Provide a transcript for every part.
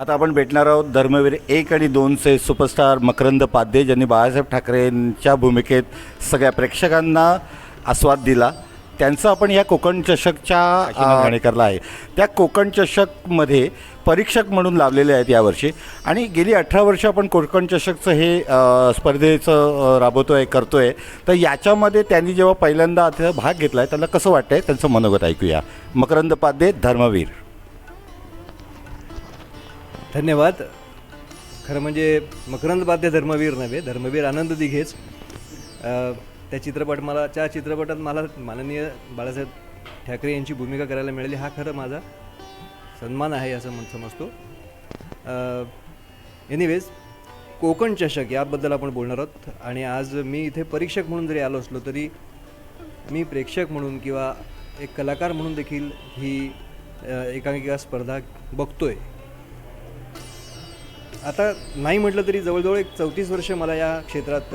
आता आपण भेटणार आहोत धर्मवीर एक आणि दोनचे सुपरस्टार मकरंद पाध्ये ज्यांनी बाळासाहेब ठाकरेंच्या भूमिकेत सगळ्या प्रेक्षकांना आस्वाद दिला. त्यांचं आपण या कोकण चषकच्या गाणेकरला आहे. त्या कोकण चषकमध्ये परीक्षक म्हणून लावलेले आहेत यावर्षी. आणि गेली अठरा वर्ष आपण कोकण चषकचं हे स्पर्धेचं राबवतो आहे करतो आहे तर याच्यामध्ये त्यांनी जेव्हा पहिल्यांदा आता भाग घेतला आहे त्यांना कसं वाटतं आहे त्यांचं मनोगत ऐकूया. मकरंद पाध्ये धर्मवीर. धन्यवाद. खरं म्हणजे मकरंद बाध्य धर्मवीर नव्हे धर्मवीर आनंद दिघेच. त्या चित्रपट मला त्या चित्रपटात मला माननीय बाळासाहेब ठाकरे यांची भूमिका करायला मिळाली हा खरं माझा सन्मान आहे असं म्हण समजतो. एनिवेज कोकण चषक याबद्दल आपण बोलणार आहोत आणि आज मी इथे परीक्षक म्हणून जरी आलो असलो तरी मी प्रेक्षक म्हणून किंवा एक कलाकार म्हणून देखील ही एकांकिका स्पर्धा बघतोय. आता नाही म्हटलं तरी जवळजवळ एक चौतीस वर्ष मला या क्षेत्रात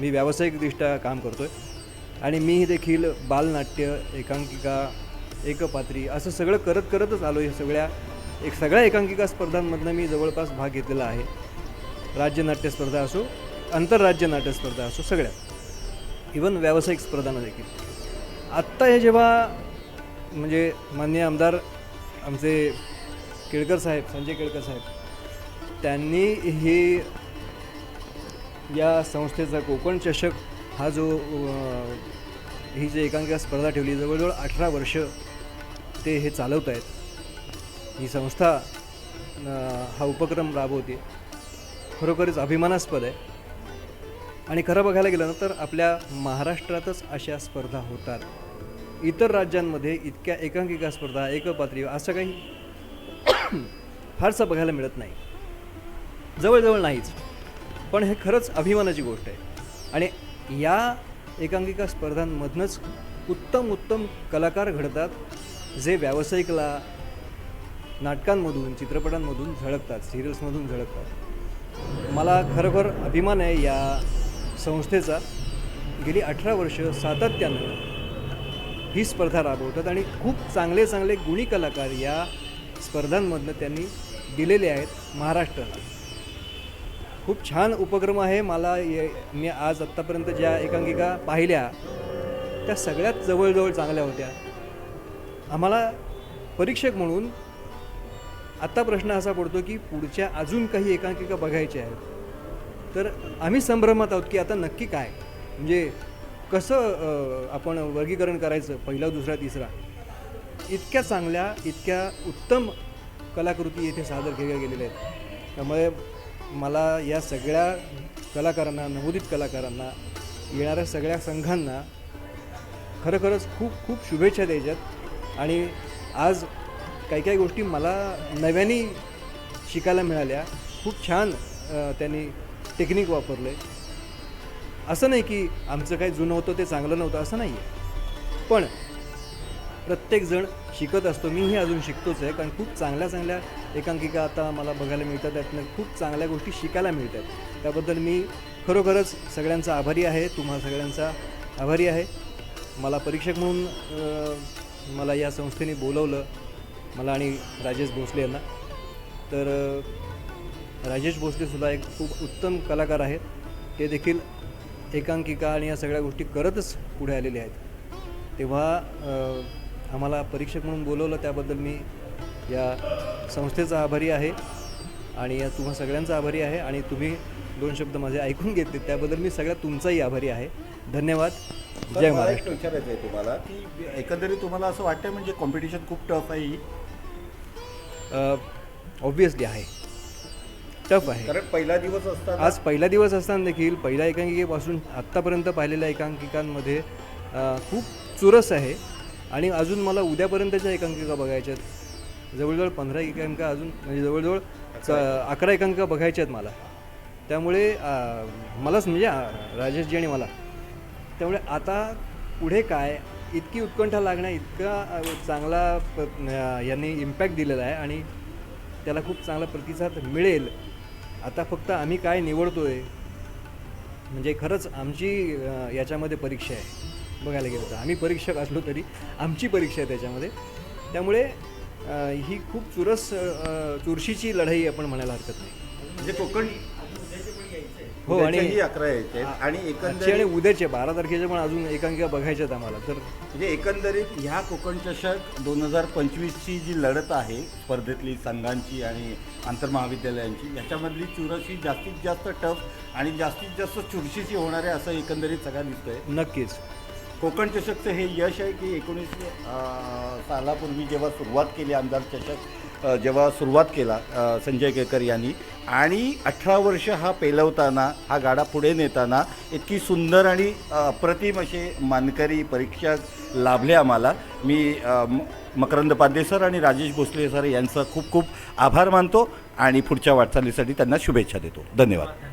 मी व्यावसायिकदृष्ट्या काम करतो आहे आणि मी देखील बालनाट्य एकांकिका एकपात्री असं सगळं करत करतच आलो आहे सगळ्या एक सगळ्या एकांकिका स्पर्धांमधनं मी जवळपास भाग घेतलेला आहे. राज्य नाट्य स्पर्धा असो आंतरराज्य नाट्य स्पर्धा असो सगळ्या. इवन व्यावसायिक स्पर्धांना देखील. आत्ता हे जेव्हा म्हणजे मान्य आमदार आमचे केळकर साहेब संजय केळकर साहेब त्यांनी ही या संस्थेचा कोकण चषक हा जो ही जी एकांकिका स्पर्धा ठेवली जवळजवळ अठरा वर्ष ते हे चालवत आहेत. ही संस्था हा उपक्रम राबवते. खरोखरच अभिमानास्पद आहे. आणि खरं बघायला गेलं तर आपल्या महाराष्ट्रातच अशा स्पर्धा होतात. इतर राज्यांमध्ये इतक्या एकांकिका स्पर्धा एकपात्री असं काही फारसं बघायला मिळत नाही. जवळजवळ नाहीच. पण हे खरंच अभिमानाची गोष्ट आहे. आणि या एकांकिका स्पर्धांमधनंच उत्तम उत्तम कलाकार घडतात जे व्यावसायिकला नाटकांमधून चित्रपटांमधून झळकतात सिरियल्समधून झळकतात. मला खरोखर अभिमान आहे या संस्थेचा. गेली अठरा वर्ष सातत्यानं ही स्पर्धा राबवतात आणि खूप चांगले चांगले गुणी कलाकार या स्पर्धांमधनं त्यांनी दिलेले आहेत महाराष्ट्राला. खूप छान उपक्रम आहे. मला ये मी आज आत्तापर्यंत ज्या एकांकिका पाहिल्या त्या सगळ्यात जवळजवळ चांगल्या होत्या. आम्हाला परीक्षक म्हणून आत्ता प्रश्न असा पडतो की पुढच्या अजून काही एकांकिका बघायच्या आहेत. तर आम्ही संभ्रमात आहोत की आता नक्की काय? म्हणजे कसं आपण वर्गीकरण करायचं पहिला दुसरा तिसरा? इतक्या चांगल्या इतक्या उत्तम कलाकृती येथे सादर केल्या गेलेल्या आहेत. त्यामुळे मला या सगळ्या कलाकारांना नवोदित कलाकारांना येणाऱ्या सगळ्या संघांना खरोखरच खूप खूप शुभेच्छा द्यायच्यात. आणि आज काही काही गोष्टी मला नव्याने शिकायला मिळाल्या. खूप छान त्यांनी टेक्निक वापरले. असं नाही की आमचं काही जुनं होतं ते चांगलं नव्हतं असं नाही आहे पण प्रत्येकजण शिकत असतो. मीही अजून शिकतोच आहे कारण खूप चांगल्या चांगल्या एकांकिका आता मला बघायला मिळतात त्यातनं खूप चांगल्या गोष्टी शिकायला मिळतात त्याबद्दल मी खरोखरच सगळ्यांचा आभारी आहे. तुम्हा सगळ्यांचा आभारी आहे. मला परीक्षक म्हणून मला या संस्थेने बोलवलं मला आणि राजेश भोसले यांना. तर राजेश भोसलेसुद्धा एक खूप उत्तम कलाकार आहेत. ते देखील एकांकिका आणि या सगळ्या गोष्टी करतच पुढे आलेले आहेत. तेव्हा आम्हाला परीक्षक म्हणून बोलवलं त्याबद्दल मी या संस्थेचा आभारी आहे आणि या तुम्हा सगळ्यांचा आभारी आहे आणि तुम्ही दोन शब्द माझे ऐकून घेतले त्याबद्दल मी सगळ्यात तुमचाही आभारी आहे. धन्यवाद. जय महाराष्ट्र. विचारायचं आहे तुम्हाला की एकंदरीत तुम्हाला असं वाटतं म्हणजे कॉम्पिटिशन खूप टफ आहे? ऑब्विसली आहे. टफ आहे. कारण पहिला दिवस असताना आज पहिला दिवस असताना देखील पहिल्या एकांकिकेपासून आत्तापर्यंत पाहिलेल्या एकांकिकांमध्ये खूप चुरस आहे. आणि अजून मला उद्यापर्यंतच्या एकांकिका बघायच्या आहेत. जवळजवळ पंधरा एकांकिका अजून म्हणजे जवळजवळ च अकरा एकांकिका. बघायच्या आहेत मला. त्यामुळे मलाच म्हणजे राजेशजी आणि मला. त्यामुळे आता पुढे काय इतकी उत्कंठा लागण्या इतका चांगला यांनी इम्पॅक्ट दिलेला आहे आणि त्याला खूप चांगला प्रतिसाद मिळेल. आता फक्त आम्ही काय निवडतोय म्हणजे खरंच आमची याच्यामध्ये परीक्षा आहे. बघायला गेलं तर. आम्ही परीक्षक असलो तरी आमची परीक्षा आहे त्याच्यामध्ये. त्यामुळे ही खूप चुरस चुरशीची लढाई आपण म्हणायला हरकत नाही. म्हणजे कोकण हो, आणि- अकरा यायचे. आणि आजचे आणि एकंदरीत उद्याचे बारा तारखेचे पण अजून एकांकिका बघायच्या आहेत आम्हाला तर म्हणजे एकंदरीत ह्या कोकण चषक दोन हजार पंचवीसची जी लढत आहे स्पर्धेतली संघांची आणि आंतरमहाविद्यालयांची याच्यामधली चुरस ही जास्तीत जास्त टफ आणि जास्तीत जास्त चुरशीची होणार आहे असं एकंदरीत सगळं दिसतंय. नक्कीच. कोकण चषकचं हे यश आहे की एकोणीस सालापूर्वी जेव्हा सुरुवात केली आमदार चषक जेव्हा सुरुवात केला संजय केळकर यांनी आणि अठरा वर्ष हा पेलवताना हा गाडा पुढे नेताना इतकी सुंदर आणि अप्रतिम असे मानकरी परीक्षक लाभले आम्हाला. मी म- मकरंद पाध्ये सर आणि राजेश भोसले सर यांचा खूप खूप आभार मानतो आणि पुढच्या वाटचालीसाठी त्यांना शुभेच्छा देतो. धन्यवाद.